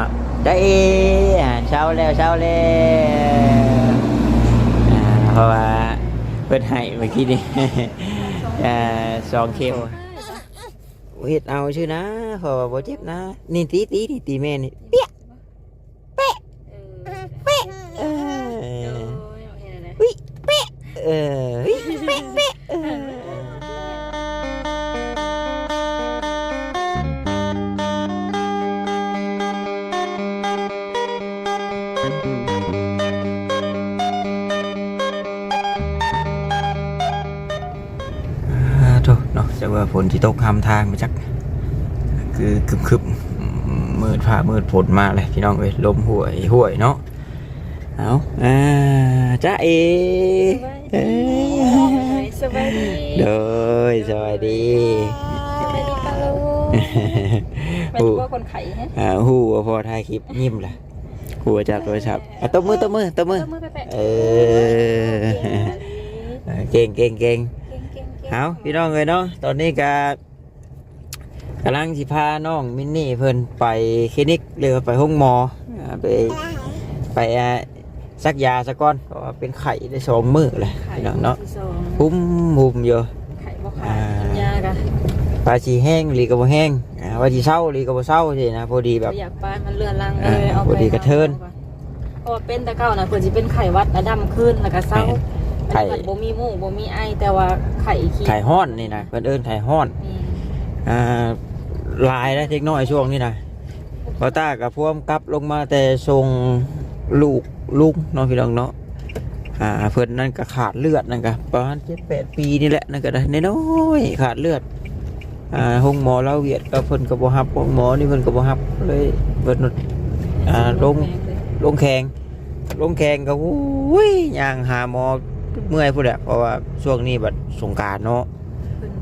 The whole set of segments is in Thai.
นาะได้เออ่าเช้าแล้วเช้าแล้วอ่าเพราะว่าเพิ่นให้เมื่ จะว่าฝนที่ตกคำทางมาจัก คือคึมคึมๆมืดผ้ามืดฝนมาเลยพี่น้องเอ้ยลมห่วยห่วยเนาะเอาอ่าจ้าเอเอ้ยสบายดีเด้อสวัสดีสบายดีปะลูกเป็นหูว่าคนไข่ฮะอ่าหูว่าพอถ่ายคลิปยิ้มล่ะหูจากโทรศัพท์อะตบมือตบมือตบมือมือแปะเออเก่งเก่งเก่ง เก่งเก่งเก่งเอาพี่น้องเลยเนาะตอนนี้ก็กำลังสิพาน้องมินนี่เพิ่นไปคลินิกหรือว่าไปห้องหมออ่าไปไปอ่าซักยาซะก่อนเพราะว่าเป็นไข้ได้สองมื้อเลยไข่พี่น้องเนาะที่สองหุ้มหุ้มอยู่ไข่บ่ขาดกินยากะปลาชีแห้งหรือก็บ่แห้งอ่าว่าสิเศร้าหรือก็บ่เศร้าสินะพอดีแบบอยากปานมันเลือนลังอ่าเลยเอาพอดีกระเทินเพราะว่าเป็นแต่เก่านะเพิ่นสิเป็นไข่หวัดระดำขึ้นแล้วก็เศร้า ไข่ไข่บ่มีหมูกบ่มีไอแต่ว่าไข่ขี้ไข่ห้อนนี่นะเพิ่นเอิ้นไข่ห้อนนี่อ่าลายแล้วเทคโนโลยีช่วงนี้นะพอตากับพวมกลับลงมาแต่ทรงลูกลุงเน้องพี่น้องเนาะอ่าเพิ่นนั่นก็ขาดเลือดนั่นก็ประมาณเจ็ดแปดปีนี่แหละนั่นก็ได้น้อยๆขาดเลือดอ่าห้องหมอเราเวียดก็เพิ่นก็บ่ฮับห้องหมอนี่เพิ่นก็บ่ฮับเลยเพิ่นอ่าลงลงแข่งลงแข่งก็อุ้ยย่างหาหมอ เมื่อยพุ่นแหละเพราะว่าช่วงนี้บัดสงกรารเนาะ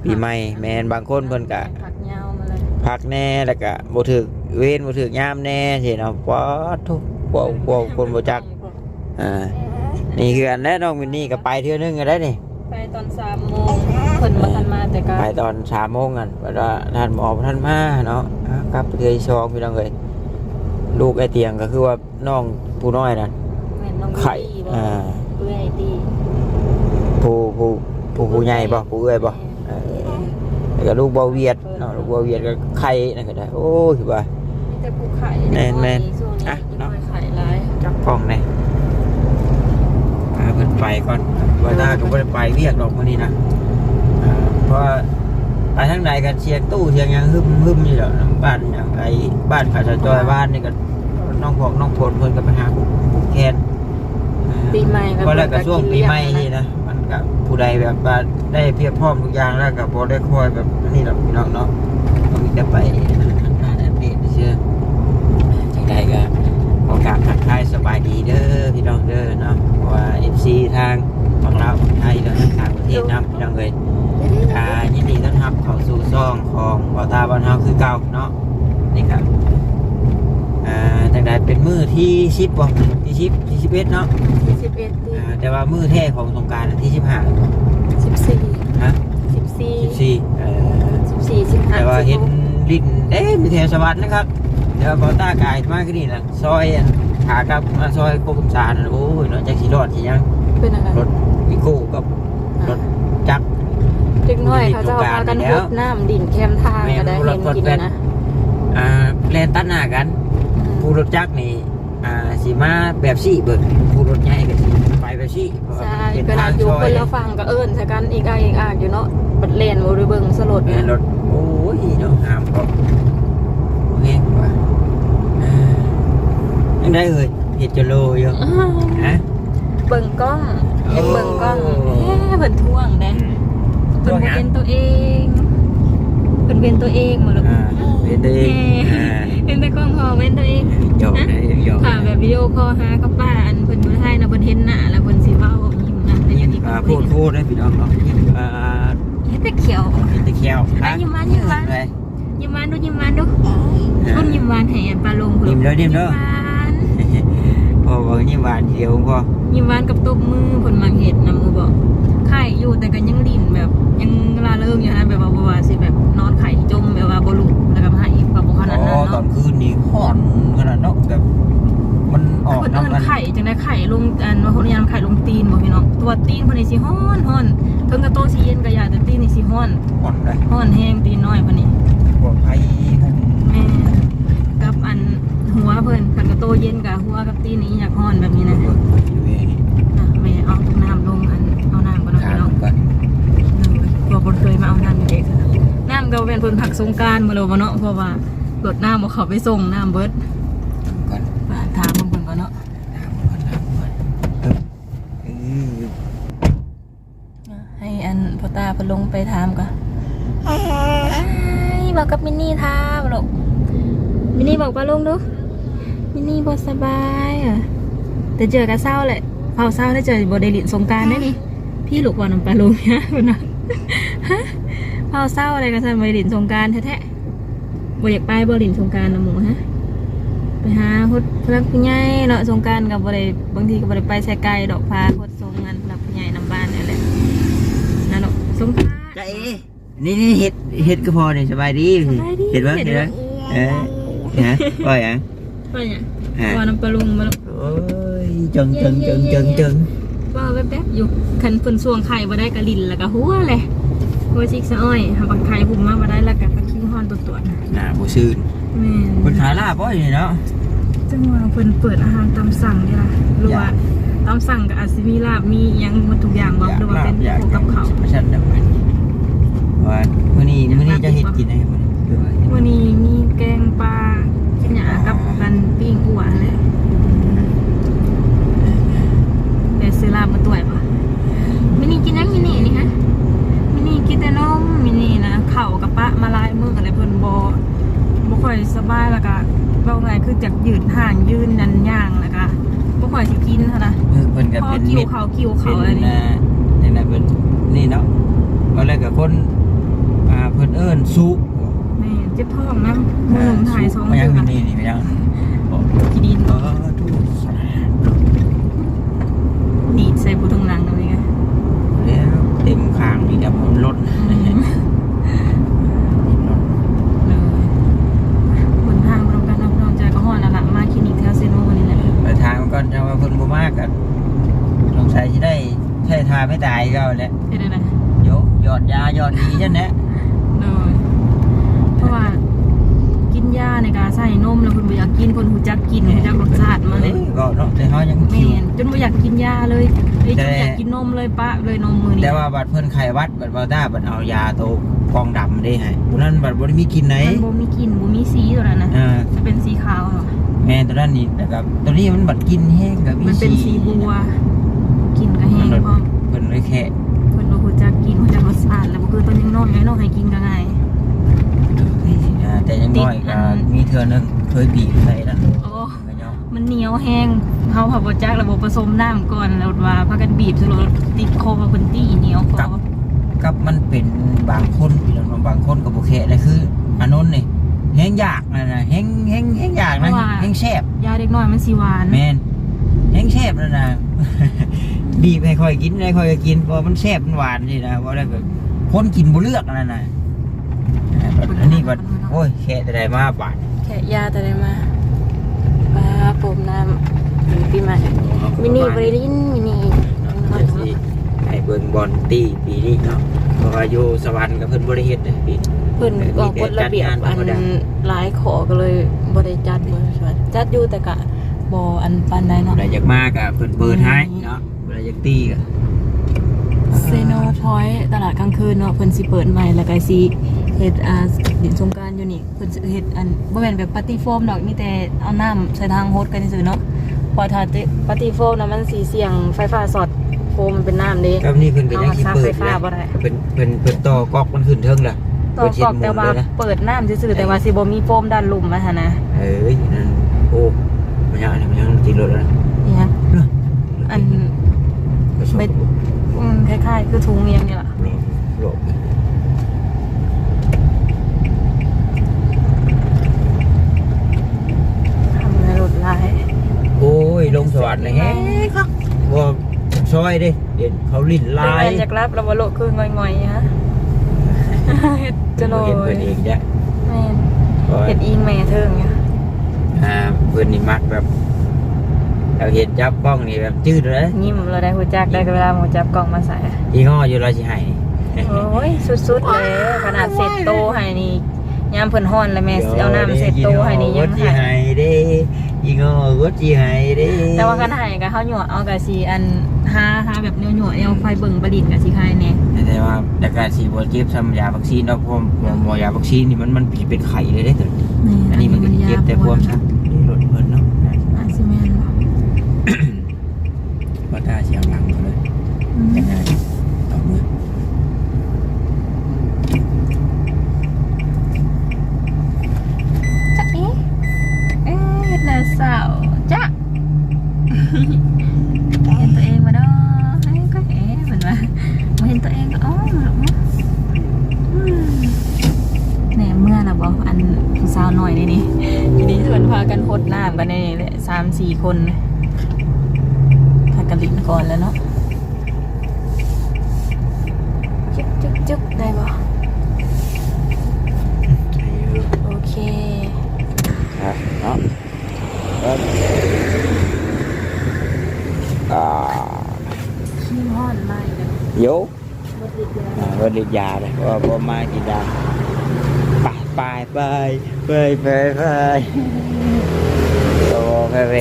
ปีใหม่แมนบางคนเพิ่นก็ผักยาวมาเลยพักแน่แล้วก็บ่ถึกเว้นบ่ถึกยามแน่สิเนาะป๊อดทุกพวกพวกคนบ่จักอ่านี่คืออันแรกน้องมินนี่ก็ไปเทื่อนึงก็ได้นี่ ไปตอนสามโมงเพิ่นมาทันมาแต่ก็ไปตอน3โมงกันว่าว่าท่านหมอบ่ท่านมาเนาะอ่ากลับไปเทื่อที่สองพี่น้องเอ้ยลูกไอ้เตียงก็คือว่าน้องผู้น้อยนั่นแม่นน้องไข่ ดีบ่อ่า เอื้อยดี ผู้ผู้ผู้ผู้ใหญ่บ่ผู้เอ้ยบ่เออแล้วก็ลูกบ่เวียดเนาะลูกบ่เวียดก็ไข่นั่นก็ได้ โอ้ยว่า มีแต่ผู้ไข่แม่นแม่นช่วงนี้อะมีเนาะ ไข่หลายจับกล้องเลยพาเพิ่นไปก่อนว่าตาก็บ่ได้ไปเรียกดอกมื้อนี้นะอ่าเพราะว่าไปทางใดกันเสียงตู้เสียงหยังหึมหึมนี่แหละบ้านอย่างไอ้บ้านขาชจอยบ้านนี่ก็น้องพอกน้องพลเพิ่นก็ไปหาผู้ผู้แคนอ่า ปีใหม่เพราะแล้วก็ช่วงปีใหม่กินี่เลี้ยงนะ มันก็ผู้ใดแบบว่าได้เพียบพร้อมทุกอย่างแล้วก็บ่ได้คอยแบบนี่หรอพี่น้องเนาะก็มีแต่ไปอ่านอัปเดตเชื่อจังใดก็ขอกาบทักทายสบายดีเด้อพี่น้องเด้อเนาะเพราะว่า FC ทางฝั่งลาไทยและทางต่างประเทศนะพี่น้องเอ้ยอ่ายินดีต้อนรับเข้าสู่ซ่องของบอตาบ้านเฮาคือเก่าเนาะนี่ครับ อ่าจังใดเป็นมือที่10บ่ที่10ที่11เนาะที่สิบเอ็ดอ่าแต่ว่ามือแท้ของสงกรารที่15บ่สิบสี่ฮะสิบสี่14เอ่อสิบสี่สิบห้าแต่ว่าสิเห็บนหกลิ้นเอ๊ะมีแถวสวัสดิ์นะครับเดี๋ยวบอต้ากายมากขึ้นนี่นะซอยอันขากลับมาซอยโคกุมสารนั่นโอ้ยเนาะจักสีรอดสิยังเป็นอะไรรถวิโก้กับรถจักร เด็กน้อยเขาจะเอาพากันอยู่ในพุดน้ำดินแคมทางก็ได้แม่เห็นรถกินแว่น นะอ่าแลนตัดหน้ากัน ผู้รถจักรนี่อ่าสีมาแบบซี่เบิกผู้รถใหญ่ก็สิไปแบบซี่เพราะว่าใช่เป็นเวลาทางอยู่ซอคยนละฝั่งก็เอิ้นใส่กันอีกอากอีกอากอยู่เนาะบัดเลนบ่ได้เบิ่งสลดแม่เนี่ยรถโอ้ยเนาะหามก็โอเคว่ะอ่ายังได้เลยเห็ดจะโลอยู่ฮะ เบิ่งกล้องอยากเบิ่งกล้องโอ้เอ๊ะเพิ่นท่วงเด้เพิ่นบ่เป็นตัวเอง เพิ่นเป็นตัวเองหมดลูกอ่าเป็นตัวเองอ่าเป็นแต่กล้องพอเป็นตัวเองหยอกได้หยอกค่ะแบบวิดีโอคอลหากับป้าอันเพิ่นบ่ให้นะเพิ่นเห็นหน้าแล้วเพิ่นสิเว้ายิ้มนะแต่อยิ้ยู่มที่อ่าเพิ่นพูดพูดได้พี่น้องเนาะยิ้มอ่าเฮ็ดแต่เขียวเห็นแตะเคียวอะยิ้มหวานยิ้มหวานเลยยิ้มหวานดูยิ้มหวานดูคุณยิ้มหวานให้อันปลาลงยิ้มเด้อยิ้มเด้อหวานพอบอกยิ้มหวานทีเดียวพ่อยิ้มหวานกับตบมือเพิ่นมักเฮ็ดนํมือบอก ไข่อยู่แต่ก็ยังลิ้นแบบ ยังลาเริงอยู่นะแบบว่าบ่ว่าสิแบบนอนไข่จมแบบว่าบ่ลุกแล้วก็มาให้แบบบ่ขนาดอ๋อนั้นตอเนาะนคืนนี้ห่อนขนาดเนาะแบบ มันออกเพิ่นเอิ้นน้ำกันไข่จังได้ไข่ลงอันว่าคนยามไข่ลงตีนบ่พี่น้องตัวตีนเพิ่นนี่สิฮ้อนฮ้อนเพิ่นก็โตสิเย็นก็อย่าแต่ตีนนี่สิฮ้อนห่อนเลยฮ้อนแห้งตีนน้อยเพิ่นนี่ปลอดภัยหุ่นแม่กับอันหัวเพิ่นเพิ่นก็โตเย็นกับหัวกับตีนนี่อยากฮ้อนแบบนี้นะอยู่เองอะแม่ เอาตุกน้ำลงอันเอาน้ำก่อนเนาะทานพี่น้องกันพอคนเคยมาเอาน้ำเด็กน้ำก็เป็นคนผักสงกรารมาเลยบ่เนาะเพราะว่ารถน้ำบ่เขาไปส่งน้ำเบิดกันบ้านทางบางคนก็เนาะถามก่อนถามก่อนเออเออให้อันพ่อตาเพนลงไปถามก่อนไอ้ายบอกกับมินนี่ถามลูกมินนี่บอกป้าลุงดูมินนี่บ่สบายอะแต่เจอกันเศร้าแหละ เฝ้าเศร้าได้เจอบ่ได้ลินสงกรารได้นี่พี่ลูกว่าน้ำปลาลุงเนี่ยคนน่ะฮะเฝ้าเศร้าอะไรกันซั่นบ่ได้ลินสงกรารแท้ๆบ่อยากไปบ่ลินสงกรารนะหมูฮะไปหาพุทธพระผู้ใหญ่เนาะสงกรารกับบริบางทีก็บริไปใส่ไก่ดอกพาพุทธทรงงานพระผู้ใหญ่นำบ้านนี่แหละนั่นเนาะสงกรารจ้าเอนี่นี่เห็ดเห็ดก็พอเนี่ยสบายดีสบายดีเห็ดบ้างเห็เห็ดดบ้าบ้างงเออฮะว่าอย่างว่าเนี่ยฮะว่าน้ำปลาลุงมาแล้วโอ้ย จังจังจังจังจังว่าแป๊บๆอยู่คันเพิ่นสวงไข่บ่ได้กะลินแล้วก็หัวเลยหัวชิกสะอ้อยหาบักไข่หุ่มมาบ่ได้แล้วก็ตะคิ้วฮอนตัวตัวๆนะน่าบูซื่นแม่คนขายลาบป่ะอยู่เนาะจังว่าเพิ่นเปิดอาหารตามสั่งนี่ล่ะหรือว่าตามสั่งก็อาจสิมีลาบมีหยังหมดทุกอย่างบ่หรือว่าเป็นพวกกับข้าวฉันเดี๋ยวมันว่ามื้อนี้มื้อนี้จะเห็ดกินอะไรมื้อนี้หรือว่าเฮ็ดวันนี้มีแกงปลากินหยากับกันปิ้งอั่วแหละเดี๋ยว ซื้อลาบมาต่วยปะมินี่กินยังมินี่นี่ฮะมินี่กินแต่นมมินี่นะเข่ากับปะมาลายมืออะไรเพิ่นบบ่ค่อยสบายแล้วก็เว่าไงคือจากยืดห่างยืนนันย่างแล้วก็บ่ค่อยสิกินหั้นนะเออเพิ่นก็พอเป็นกิ้วเม็ดเขากิ้วเป็เขานอะไรนี่อ่าอย่างนั้นเป็นนี่เนาะก็แรกกับคนอ่าเพิ่นเอิ้นสุแม่เจ็บท้องนะมือหนึ่งถ่ายสองมาเดืยัองนมีนี่นี่มายังกินดิน เออถูก ดีดใส่ผู้ตรงหลังตรงนี้ไงแล้วเต็มข้างนี่แต่มันลดลดเลยบนทางตรงกันน้ำนองใจก็ห่อนแล้วละมาคลินิกแถวเซโนนี่แหละไปทางมันก่อนจะว่าเพิ่นบ่มากกันสงสัยสิได้ใช้ทาไม่ตายก็แหละเห็นไหมโยหยอดยาหยอดดีจังแหละ เลยเพราะว่ากินยา ในการใส่นมแล้วคนบ่อยากกินคนหูจักกินหูจักรสชาติมาเลยก็เนาะแต่เฮายังแม่คิวนจนบ่อยากกินยาเลยเอ้ยจนบ่อยากกินนมเลยปะเลยนมมือนี่แต่ว่าบัดเพิ่นไข้หวัดบัดบ่ได้บัดเอายาโตกองดำได้ให้ผู้นั้นบัดบ่ได้มีกินไหนมันบ่มีกลิ่นบ่มีสีตัวนั้นนะอ่าจะเป็นสีขาวเหรอแม่ตัวนั้นนี่นะครับตัวนี้มันบัดกินแห้งกับมันเป็นสีบัวกินก็แห้งพร้อมเพิ่นเลยแค่คนบ่ฮู้จักกินฮู้จักรสชาติแล้วบ่คือตอนยังน้อยไงน้องให้กินก็ง่าย อ่าแต่อยังน้อยติดอัก็น มีเทื่อนึงเคยบีบใส่นั่นโอ้ก็ยอมมันเหนียวแห้งเฮาผับบ่จักระบบผสมน้ำก่อนแล้วว่าพากันบีบสรุปติดคอว่าเพิ่นตีเหนียวคอกับมันเป็นบางคนพี่น้องบางคนก็บ่แค่เลยคืออันนั้นนี่แห้งยากนะนะแห้งแห้งแห้งยากนะแห้งแซ่บยาเด็กน้อยมันสิหวานแม่นแห้งแซ่บนะนะ บีบให้ค่อยกินให้ค่อยกินเพราะมันแซ่บมันหวานนี่นะเพราะแล้วก็คนกินบ่เลือกนั่นน่ะ อ่าอันนี้ก็โอ้ยแค่แต่ได้มาบาทแค่ยาแต่ได้มาปลาผมน้ำปีใหม่มินิบริลินมินิเดี๋ยวสิให้เบิ่งบอลตีปีนี้เนาะเพราะว่าอยู่สวรรค์กับเพิ่นบ่ได้เฮ็ดเลยปีเพิ่นออกกฎระเบียบอันหลายขอก็เลยบ่ได้จัดบ่ได้จัดอยู่แต่กะบ่อันปานใดเนาะบ่ได้อยากมาก็เพิ่นเปิดให้เนาะบ่ได้อยากตีก็เซโนพอยต์ตลาดกลางคืนเนาะเพิ่นสิเปิดใหม่แล้วก็สิ เฮ็ดอ่าดินสงกรารอยู่นี่เพิ่นสิเฮ็ดอันบ่แม่นแบบปาร์ตี้โฟมดอกมีแต่เอาน้ำใส่ทางโฮสกันซื่อๆเนาะพอถ้าปาร์ตี้โฟมน่ะมันสิเสี่ยงไฟฟ้าช็อตโฟมมันเป็นน้ำเด้กับนี่เพิ่นก็ยังสิเปิดเอามาสร้างไฟฟ้าบ่ได้เพิ่นเพิ่นเพิ่นต่อก๊อกมันขึ้นเทิงล่ะต่อกอกแต่ว่าเพิ่นเฮ็ดหมุนเลยนะเปิดน้ำซื่อๆแต่ว่าสิบ่มีโฟมด้านลุ่มอะหั่นนะเอ้ยนั่นโอ้มันยังมันยังติดรถแล้วนะนี่ฮะอันกระสอบเบ็ดอืมคล้ายๆคือถุงเอียงนี่ล่ะ โลก ทำในรถลาย โอ้ยลงสวรรค์เลยแฮะครับว่า ซอยเด้ เห็นเขาลิ้นลาลายยจากรับเราบ่โลกคือง่อยๆฮะ เฮ็ดจะโลเห็นเพิ่ยนเองจ้ะแม่นเพราะว่าเฮ็ดอิงแม่เทิงเนี่ยอ่าเพิ่นนี่มักแบบเราเห็นจับกล้องนี่แบบจืดเลย ยิ้มเราได้หูจักได้เวลาหมูจับกล่องมาใส่อีง้ออยู่เราสิให้นี่โอ้ยสุดๆเลยขนาดเสร็จโตให้นี่ยามเพิ่นฮ้อนแล้วแม่สิเอาน้ำเสร็จโตให้นี่ยังสิให้ให้ เด้ อีง้อก็สิให้เด้แต่ว่ากันให้ก็เฮาหยั่วเอาก็สิอันหาหาแบบแนวหยั่วแนวไฟเบิ่งประดิษฐ์ก็สิคายแน่แต่ว่าแต่การสีบ่เจ็บซ้ำยาวัคซีนเนาะเพราะว่าหมอยาวัคซีนนี่มันมันผีเป็นไข้เลยเด้ตัวอันนี้มันก็เจ็บแต่ความชักนี่รถเพิ่นเนาะ อาซิแม่นบ่ ว่าถ้าเสียงหลังเขาเลย อืม ยังไงต่อมือ จ๊ะเอ๊ะเอ๊ะ เฮ็ดแล้วเศร้าจ๊ะเห็นตัวเองมาเนาะเอ้ยก็เอ๊ะเหมือนว่าบ่เห็นตัวเองก็อ๋อหรอกเนาะอืมแหน่เมื่อน่ะบ่อันสาวหน้อยนี่นี่ทีนี้เพิ่นพากันหดน้ำกันในนี่แหละสามสี่คนพากันลินก่อนแล้วเนาะจุ๊บจุ๊บจุ๊บได้บ่โอเค ครับเนาะครับอ่า ขี้ห้อนมากเลย โย บ่ติด เลยอ่าวันเด็กยาเลยว่าบ่อมากินยาไปไปไปไปไปไปโตไปไป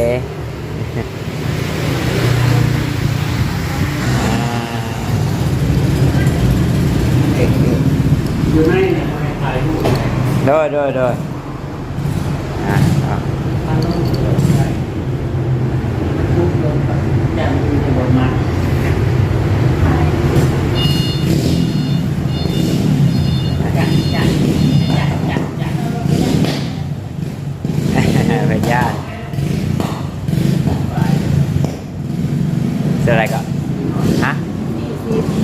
อยู่ในโดยโดยโดยอะเอาเป็นญาติ เป็นอะไรก่อนฮะ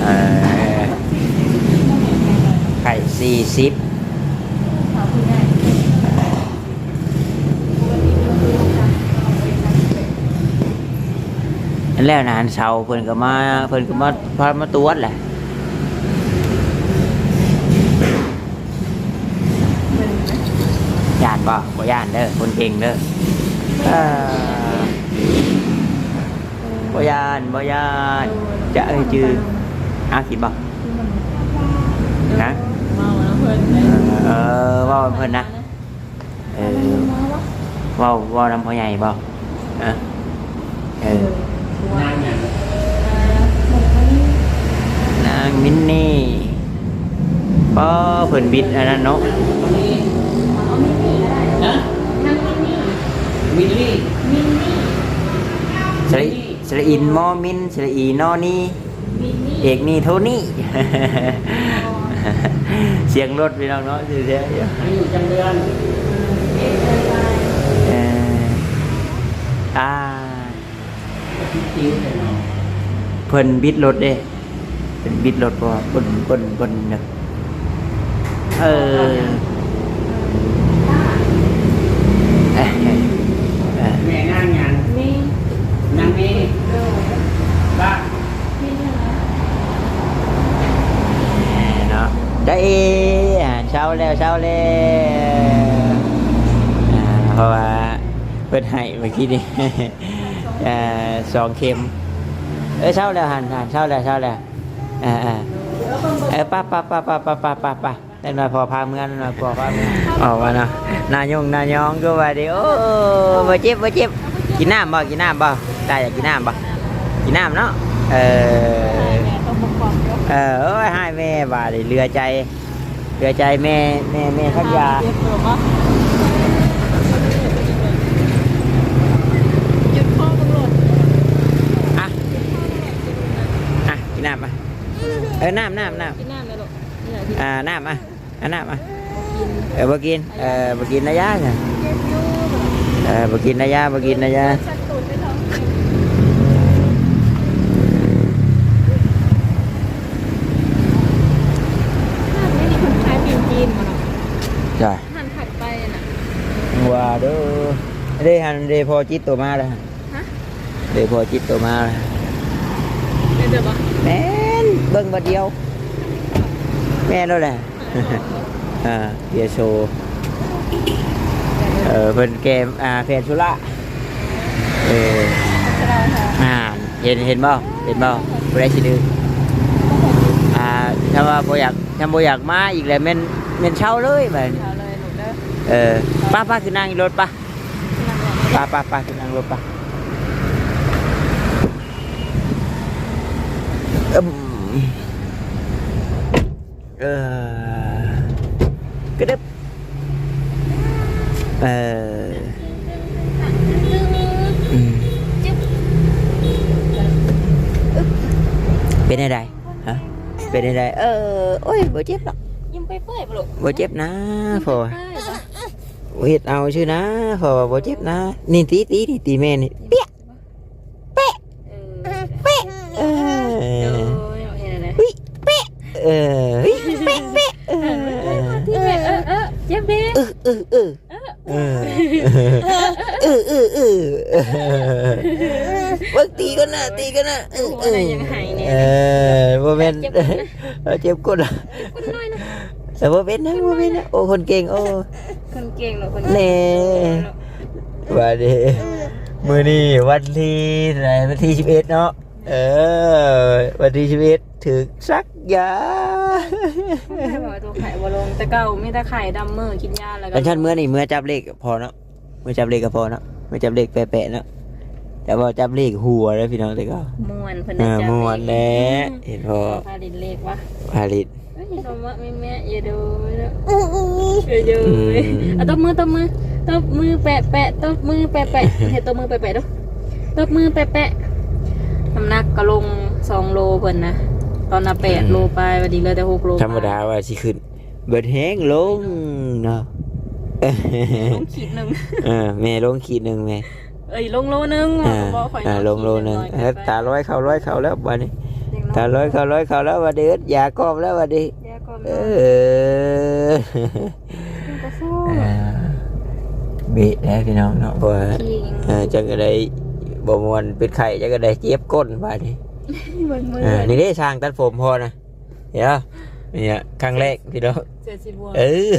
เออไข่สี่สิบอันแล้วนะอันเสาเพิ่นก็มาเพิ่นก็มาพามาตรวจแหละย่านบ่บ่ย่านเด้อคนเก่งเด้อ บ่ยานบ่ยาน จะเอ้ยจืออาคิดบ่นะเมาแล้วเพิ่นเออเว่าเพิ่นนะเออเว่าเว่านำพ่อใหญ่บ่เออเออนางมินนี่ป้อเพิ่นบิดอันนั้นเนาะสระสระอินมอมินสระอีนอนี่เอกนี่โทนี่เสียงรถพี่น้องเนาะเสียงเสียงอยู่อยู่จังเดือนเอ่ออ่าติ้วแต่เนาะเพิ่นบิดรถเด้เป็นบิดรถบ่เพิ่นเพิ่นเพิ่นน่ะเออเอ้ยเอ้ยแม่นั่งยันนี่นั่งนี่บ้าน เนาะ ได้เออ่าเช้าแล้วเช้าแล้วอ่าเพราะว่าเพิ่นให้เมื่อกี้นี่สองเข็มเออเช้าแล้วหันหันเช้าแล้วเช้าแล้วอ่าอ่าเออป้าป้าป้าป้าป้าป้าป้าป้าได้หน่อยพอพาเมืองหน่อยพอพาเมืองออกมาเนาะนายงนายองก็ว่าเดียวโอ้บ่เจ็บบ่เจ็บกินน้ำบ่กินน้ำบ่ตาอยากกินน้ำบ่กินน้ำเนาะเออ เออให้แม่บาดเรือใจ เรือใจแม่แม่แม่ทักยาหยุดข้อตำรวจอะอะกินน้ำมาเออน้ำน้ำน้กินน้ำเลยลูกอ่าน้ำอะอะน้ำอะกินเออบ่กินเออบ่กินนะยาจ้ะเออบ่กินนะยาบ่กินนะยา ชักตูดไปท้องไม่มีคนขายปีนจีนมาหรอก จ้ะ หันถัดไปน่ะ ว่าเด้อ เด้หันเด้พอจิตตัวมาแล้วฮะเด้พอจิตตัวมาแล้วเป็นแบบว่าแม่นเบิ่งบัดเดียว แม่นแล้วแหละอ่าเบียร์โชว์เออเป็นเกมอ่าเพนชุระเออเราค่ะอ่าเห็นเห็นบ่เห็นบ่บ่ได้สิดื้ออ่าถ้าว่าบ่อยากถ้าบ่อยากมาอีกแล้วแม่นแม่นเช่าเลยบัดนี้เอาเลยลูกเด้อเออป้าป้าคือนั่งอยู่รถป้า ป้าป้าป้าคือนั่งรถป้าอืมเออกระดึบเอออืม เป็นอะไรฮะเป็นอะไรเออโอ้ยบ่เจ็บหรอกยิ้มไปเปื่อยปะลูกบ่เจ็บนะพอเปื่อยปะเฮ็ดเอาชื่อนะพอบ่เจ็บนะ นี่ตีตีนี่ตีแม่นี่เปี้ยเออเอเอออเห็นอะไรเออเฮ้ยเป๊ะเป๊ะเออที่แม่เออเออเจ็บดิเออเออเออเออเออเออเออเบิ่งตีกันนะตีกันนะเออเออะไรอยังหายเนี่ยเออบ่แม่นเจ็บกดอะคนน้อยนะแต่บ่เป็นนะบ่เป็นนะโอ้คนเก่งโอ้คน เก่งหรอคนแน่ว่าดิมื้อนี้วันที่เท่าไหร่วันที่11เนาะเออ วันที่11ถึกสักยาไม่บอกตัวไข่บอลงแต่เก่าไม่แต่ไข่ดำมือกินยาแล้วก็กันชันเมื่อนี่เมื่อจับเลขก็พอเนาะเมื่อจับเลขก็พอเนาะเมื่อจับเลขแปะๆเนาะแต่ว่าจับเลขหัวแล้วพี่น้องแต่ก็ม่วนเพิ่นอ่าจะม่วนแน่เห็นพอพาดินเลขวะผลิตเอ้ย นมวะแม่แม่อย่าดูนะเอ้ยเยอะอืมเอาตบมือตบมือตบมือแปะแปะตบมือแปะแปะเห็นตบมือแปะแปะดูตบมือแปะแปะน้ำหนักก็ลงสองโลเพิ่นนะตอนน่ะแปดโลไปวันนี้เหลือแต่หกโลธรรมดาว่าสิขึ้นเบิดแห้งลงเนาะลงขีดหนึ่งเออแม่ลงขีดหนึ่งแม่เอ้ยลงโลนึงอ่าบอกข่อยอ่าลงโลหนึงขีดเอ้ยตาร้อยเข้าร้อยเข้าแล้ววันนี้ เด็กน้ตาร้อยเข้าร้อยเข้าแล้ววันนี้ยากอบแล้ววันนี้แยกก่อนเอนะอก็สู้อ่าบีแล้วพี่น้องเนาะเพราะว่าจริงเออจังก็ได้บ่มวนเป็นไข่จังก็ได้เจ็บก้นบาดนี้เบิ่งมืออ่านี่ได้ช่างตัดผมพอนะเดี๋ยวเนี่ยครั้งแรกพี่น้องเจ็ดสิบบัวเออ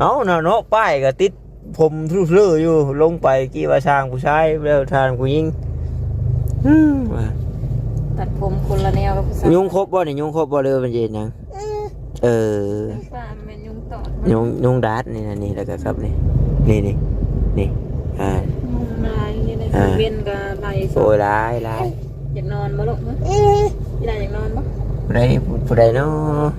เอาเนาะเนาะป้ายก็ติดผมทุเรื่ออยู่ลงไปกี่ว่าช่างผู้ชายแล้วทานผู้หญิงอืมว่า ตัดผมคนละแนวกับผู้สาวยุงครบบ่เนี่ยยุงครบบ่เลยเป็นเย็นยังเออป้าเป็นยุงตอดยุงยุงดัดนี่นะนี่แล้วก็ครับนี่นี่นี่นี่อ่ายุงลายนี่ในอ่าเวียนกับลายโอ้ยร้ายร้ายอยากนอนบ่ลูกมั้ยพี่ดาอยากนอนบ่ผู้ใดผู้ใดเนาะ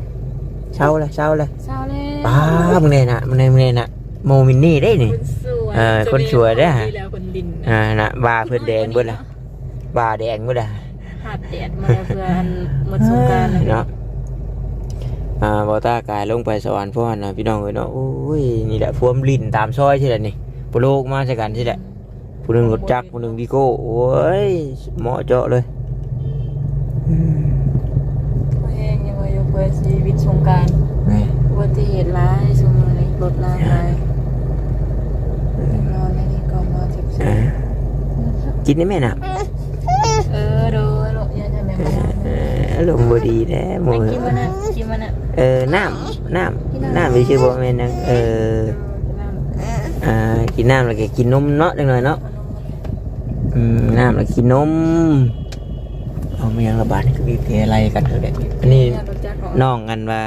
เช้าเลยเช้าเลยเช้าแล้วป้ามึงเนี่ยนะมึงเนี่ยมึงเนี่ยนะโมมินนี่ได้นี่คนสวยเออคนสวยเด้อดีแล้วคนดินอ่านะบาเพื่อนแดงเบิดละบาแดงเบิดละ หาดแดดมาเพื่ออันหมดสงกรารเนาะอ่าบอต้ากายลงไปสวรรค์พ่อนะพี่น้องเอ้ยเนาะโอ้ยนี่แหละพวมลินตามซอยใช่ไหมนี่ปโลกมาใช่กันใช่แหละผู้หนึ่งรถจักรผู้หนึ่งวีโก้โอ้ยเหมาะเจาะเลยอืมแห้งยังไงอยู่เพื่อชีวิตสงกรารแม่อุบัติเหตุร้ายสมอนี้รถลางลายนอนในนี้ก่อนนอนสิบสิอ่ากินได้ไหมน่ะ เออดูลูกอยังจะแม่มา เอออารมณ์บดีแน่โมไม่กินมันนะกินมันนะเออน้ำน้ำน้ำมีชื่อบ่แม่นนังเอออ่ากินน้ำแล้วก็กินนมเนาะจังหน่อยเนาะอืมน้ำแล้วกินนมเอาไม่ยังระบาดนี่ก็มีเพลอะไรกันเถอะเด็กอันนี้รถจักรของน้องกันว่า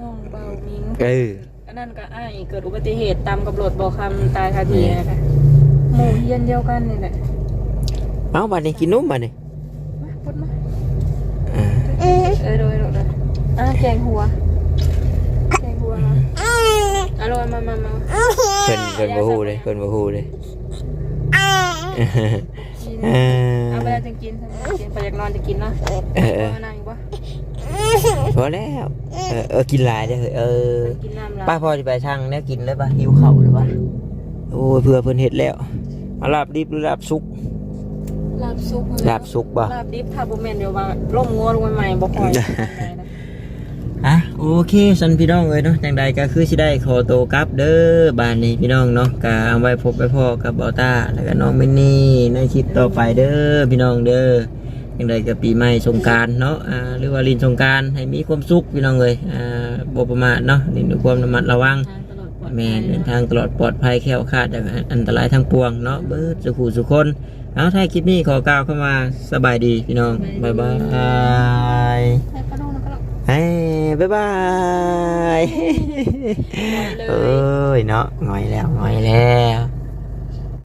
น้องเบามิงเอออันนั้นก็อ้ายเกิดอุบัติเหตุตามกับรถบอกคำตายคาทีนะคะหมู่เฮียนเดียวกันนี่แหละเอาบัดนี้กินนมบัดนี้มาพุดมาอ่า เออโดยโดยโดยอะแกงหัวแกงหัวนะอร่อยมามามาเพิ่นเพิ่นบ่ฮู้เลยเพิ่นบ่ฮู้เลยเออเอาไปแล้วจะกินใช่ไหมกินไปอยากนอนจะกินเนาะเออเออเอานั่งอีกวะพอแล้วเออเออกินหลายเด้อเออกินน้ำละป้าพอจะไปช่างเนี่ยกินเลยป่ะหิวเข่าวเลยป่ะโอ้ยเพื่อเพิ่นเห็ดแล้วเอาลาบดิบหรือลาบสุก ลาบซุกลาบซุกบ่ลาบดิบถ้าบ่เมนเดียวว่าล่มงัวลงใหม่ๆบ่ค่อยอะโอเคสันพี่น้องเลยเนาะจังใดก็คือสิได้ขอโตวกลับเด้อบ้านนี้พี่น้องเนาะกาเอาไว้พบไปพ่อกับบอต้าแล้วก็น้องมินนี่ในคลิปต่อไปเด้อพี่น้องเด้อจังใดก็ปีใหม่สงการเนาะอ่าหรือว่าลินสงการให้มีความสุขพี่น้องเลยอ่าบประมาณเนาะลินดูความระมัดระวัง แม่เดินทางตลอดปลอดภัยแคล้วคลาดจากอันตรายทางปวงเนาะเบิดสุขุสุคน เอาถ้าคลิปนี้ขอกล่าวเข้ามาสบายดีพี่น้อง บ๊ายบายเฮ้บ๊ายบายเอ้ยเนาะงอยแล้วงอยแล้ว